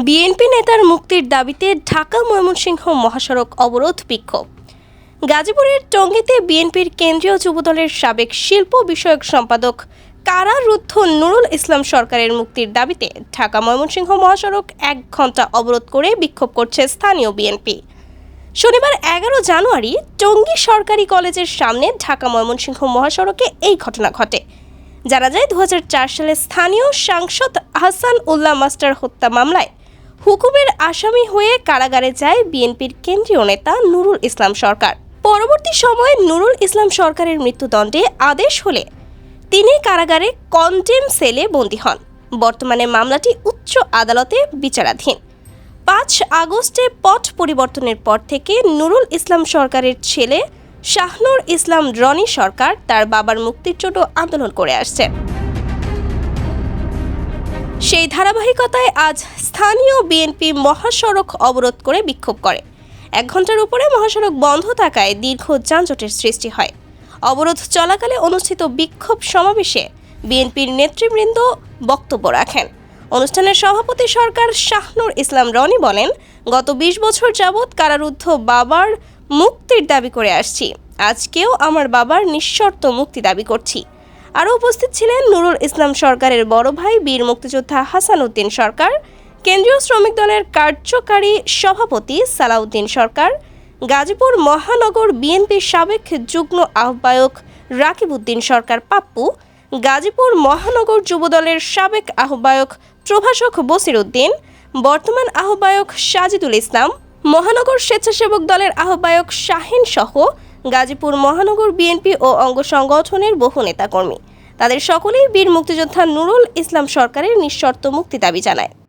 BNP নেতার মুক্তির দাবিতে ঢাকা ময়মনসিংহ মহাসড়ক অবরোধ বিক্ষোভ। গাজীপুরের টঙ্গীতে বিএনপির কেন্দ্রীয় যুবদলের সাবেক শিল্প বিষয়ক সম্পাদক কারারুদ্ধ নুরুল ইসলাম সরকারের মুক্তির দাবিতে ঢাকা ময়মনসিংহ মহাসড়ক এক ঘণ্টা অবরোধ করে বিক্ষোভ করছে স্থানীয় বিএনপি শনিবার এগারো জানুয়ারি টঙ্গী সরকারি কলেজের সামনে ঢাকা ময়মনসিংহ মহাসড়কে এই ঘটনা ঘটে। জানা যায়, দু হাজার চার সালে স্থানীয় সাংসদ হাসান উল্লাহ মাস্টার হত্যা মামলায় হুকুমের আসামি হয়ে কারাগারে যায় বিএনপির কেন্দ্রীয় নেতা নুরুল ইসলাম সরকার। পরবর্তী সময়ে নুরুল ইসলাম সরকারের মৃত্যুদণ্ডে আদেশ হলে তিনি কারাগারে কন্টেম সেলে বন্দী হন। বর্তমানে মামলাটি উচ্চ আদালতে বিচারাধীন। পাঁচ আগস্টে পথ পরিবর্তনের পর থেকে নুরুল ইসলাম সরকারের ছেলে শাহনুর ইসলাম রনি সরকার তার বাবার মুক্তির জন্য আন্দোলন করে আসছেন। সেই ধারাবাহিকতায় আজ স্থানীয় বিএনপি মহাসড়ক অবরোধ করে বিক্ষোভ করে। এক ঘণ্টার উপরে মহাসড়ক বন্ধ থাকায় দীর্ঘ যানজটের সৃষ্টি হয়। অবরোধ চলাকালে অনুষ্ঠিত বিক্ষোভ সমাবেশে বিএনপির নেতৃবৃন্দ বক্তব্য রাখেন। অনুষ্ঠানের সভাপতি সরকার শাহনুর ইসলাম রনি বলেন, গত ২০ বছর যাবৎ কারারুদ্ধ বাবার মুক্তির দাবি করে আসছি। আজকেও আমার বাবার নিঃশর্ত মুক্তি দাবি করছি। আরও উপস্থিত ছিলেন নুরুল ইসলাম সরকারের বড় ভাই বীর মুক্তিযোদ্ধা হাসান উদ্দিন সরকার, কেন্দ্রীয় শ্রমিক দলের কার্যকারী সভাপতি সালাউদ্দিন সরকার, গাজীপুর মহানগর বিএনপির সাবেক যুগ্ম আহ্বায়ক রাকিব উদ্দিন সরকার পাপ্পু, গাজীপুর মহানগর যুবদলের সাবেক আহ্বায়ক প্রভাষক বসির উদ্দিন, বর্তমান আহ্বায়ক সাজিদুল ইসলাম, মহানগর স্বেচ্ছাসেবক দলের আহ্বায়ক শাহিন সহ গাজীপুর মহানগর বিএনপি ও অঙ্গ সংগঠনের বহু নেতাকর্মী। তাদের সকলেই বীর মুক্তিযোদ্ধা নুরুল ইসলাম সরকারের নিঃশর্ত মুক্তি দাবি জানায়।